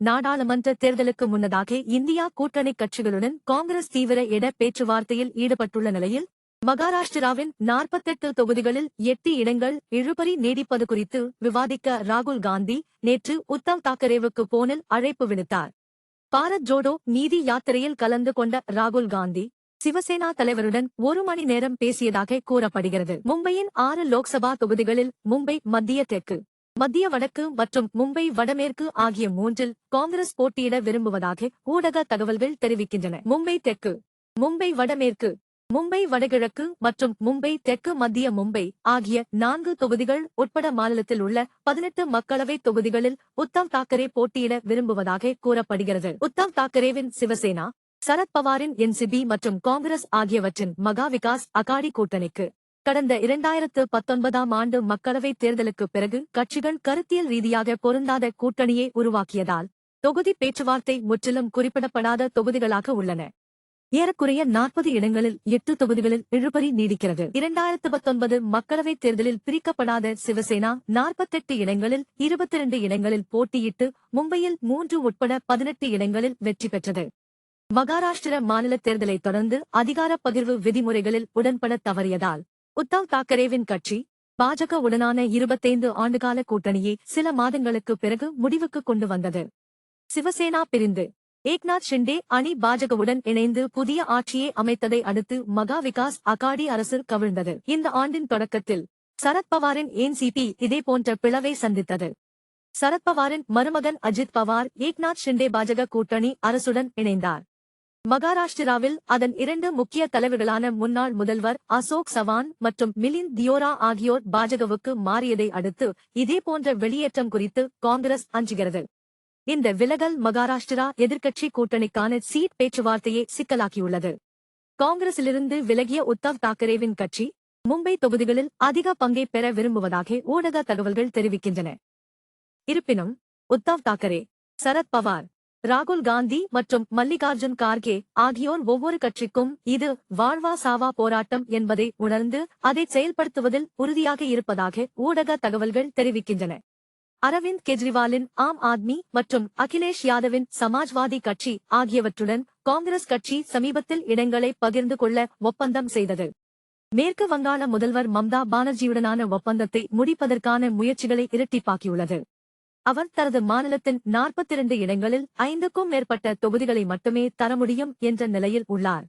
நாடாளுமன்ற தேர்தலுக்கு முன்னதாக இந்தியா கூட்டணி கட்சிகளுடன் காங்கிரஸ் தீவிர இட பேச்சுவார்த்தையில் ஈடுபட்டுள்ள நிலையில் மகாராஷ்டிராவின் நாற்பத்தெட்டு தொகுதிகளில் எட்டு இடங்கள் இழுபறி நீடிப்பது குறித்து விவாதிக்க ராகுல் காந்தி நேற்று உத்தவ் தாக்கரேவுக்கு போனில் அழைப்பு விடுத்தார். பாரத் ஜோடோ நீதி யாத்திரையில் கலந்து கொண்ட ராகுல் காந்தி சிவசேனா தலைவருடன் ஒரு மணி நேரம் பேசியதாக கூறப்படுகிறது. மும்பையின் ஆறு லோக்சபா தொகுதிகளில் மும்பை மத்திய தெற்கு மத்திய வடக்கு மற்றும் மும்பை வடமேற்கு ஆகிய மூன்றில் காங்கிரஸ் போட்டியிட விரும்புவதாக ஊடக தகவல்கள் தெரிவிக்கின்றன. மும்பை தெற்கு மும்பை வடமேற்கு மும்பை வடகிழக்கு மற்றும் மும்பை தெற்கு மத்திய மும்பை ஆகிய நான்கு தொகுதிகள் உட்பட மாநிலத்தில் உள்ள பதினெட்டு மக்களவை தொகுதிகளில் உத்தவ் தாக்கரே போட்டியிட விரும்புவதாக கூறப்படுகிறது. உத்தவ் தாக்கரேவின் சிவசேனா சரத்பவாரின் என்சிபி மற்றும் காங்கிரஸ் ஆகியவற்றின் மகா விகாஸ் அகாடி கூட்டணிக்கு கடந்த இரண்டாயிரத்து பத்தொன்பதாம் ஆண்டு மக்களவைத் தேர்தலுக்கு பிறகு கட்சிகள் கருத்தியல் ரீதியாக பொருந்தாத கூட்டணியை உருவாக்கியதால் தொகுதி பேச்சுவார்த்தை முற்றிலும் குறிப்பிடப்படாத தொகுதிகளாக உள்ளன. ஏறக்குறைய நாற்பது இடங்களில் எட்டு தொகுதிகளில் இழுபறி நீடிக்கிறது. இரண்டாயிரத்து பத்தொன்பது மக்களவைத் தேர்தலில் பிரிக்கப்படாத சிவசேனா நாற்பத்தெட்டு இடங்களில் இருபத்தி இரண்டு இடங்களில் போட்டியிட்டு மும்பையில் மூன்று உட்பட பதினெட்டு இடங்களில் வெற்றி பெற்றது. மகாராஷ்டிர மாநில தேர்தலைத் தொடர்ந்து அதிகார பகிர்வு விதிமுறைகளில் உடன்பட தவறியதால் உத்தவ் தாக்கரேவின் கட்சி பாஜக உடனான இருபத்தைந்து ஆண்டுகால கூட்டணியை சில மாதங்களுக்கு பிறகு முடிவுக்கு கொண்டு வந்தது. சிவசேனா பிரிந்து ஏக்நாத் ஷிண்டே அணி பாஜகவுடன் இணைந்து புதிய ஆட்சியை அமைத்ததை அடுத்து மகா விகாஸ் அகாடி அரசு கவிழ்ந்தது. இந்த ஆண்டின் தொடக்கத்தில் சரத்பவாரின் இதே இதேபோன்ற பிளவை சந்தித்தது. சரத்பவாரின் மருமகன் அஜித் பவார் ஏக்நாத் ஷிண்டே பாஜக கூட்டணி அரசுடன் இணைந்தார். மகாராஷ்டிராவில் அதன் இரண்டு முக்கிய தலைவர்களான முன்னாள் முதல்வர் அசோக் சவான் மற்றும் மிலிந்த் தியோரா ஆகியோர் பாஜகவுக்கு மாறியதை அடுத்து இதேபோன்ற வெளியேற்றம் குறித்து காங்கிரஸ் அஞ்சுகிறது. இந்த விலகல் மகாராஷ்டிரா எதிர்க்கட்சி கூட்டணிக்கான சீட் பேச்சுவார்த்தையை சிக்கலாக்கியுள்ளது. காங்கிரசிலிருந்து விலகிய உத்தவ் தாக்கரேவின் கட்சி மும்பை தொகுதிகளில் அதிக பங்கை பெற விரும்புவதாக ஊடக தகவல்கள் தெரிவிக்கின்றன. இருப்பினும் உத்தவ் தாக்கரே சரத் பவார் ராகுல் காந்தி மற்றும் மல்லிகார்ஜுன் கார்கே ஆகியோர் ஒவ்வொரு கட்சிக்கும் இது வாழ்வா சாவா போராட்டம் என்பதை உணர்ந்து அதை செயல்படுத்துவதில் உறுதியாக இருப்பதாக ஊடக தகவல்கள் தெரிவிக்கின்றன. அரவிந்த் கெஜ்ரிவாலின் ஆம் ஆத்மி மற்றும் அகிலேஷ் யாதவின் சமாஜ்வாதி கட்சி ஆகியவற்றுடன் காங்கிரஸ் கட்சி சமீபத்தில் இடங்களை பகிர்ந்து கொள்ள ஒப்பந்தம் செய்தது. மேற்கு வங்காள முதல்வர் மம்தா பானர்ஜியுடனான ஒப்பந்தத்தை முடிப்பதற்கான முயற்சிகளை இரட்டிப்பாக்கியுள்ளது. அவர் தனது மாநிலத்தின் நாற்பத்திரண்டு இடங்களில் ஐந்துக்கும் மேற்பட்ட தொகுதிகளை மட்டுமே தர முடியும் என்ற நிலையில் உள்ளார்.